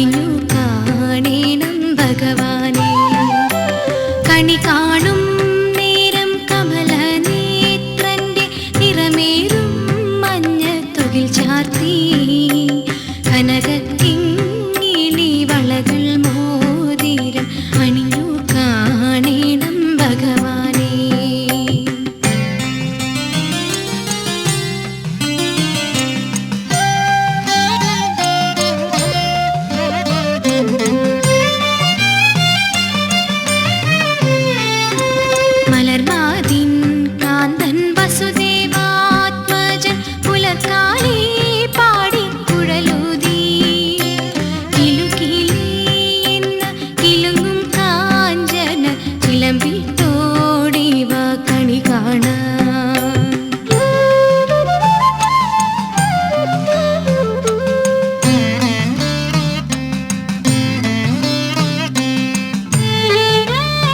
കണിഞ്ഞു കാണേണം ഭഗവാനെ. കണി കാണും നേരം കമല നേത്രന്റെ നിറമേറും മഞ്ഞ തുകിൽ ചാർത്തി. വിളമ്പിട്ടു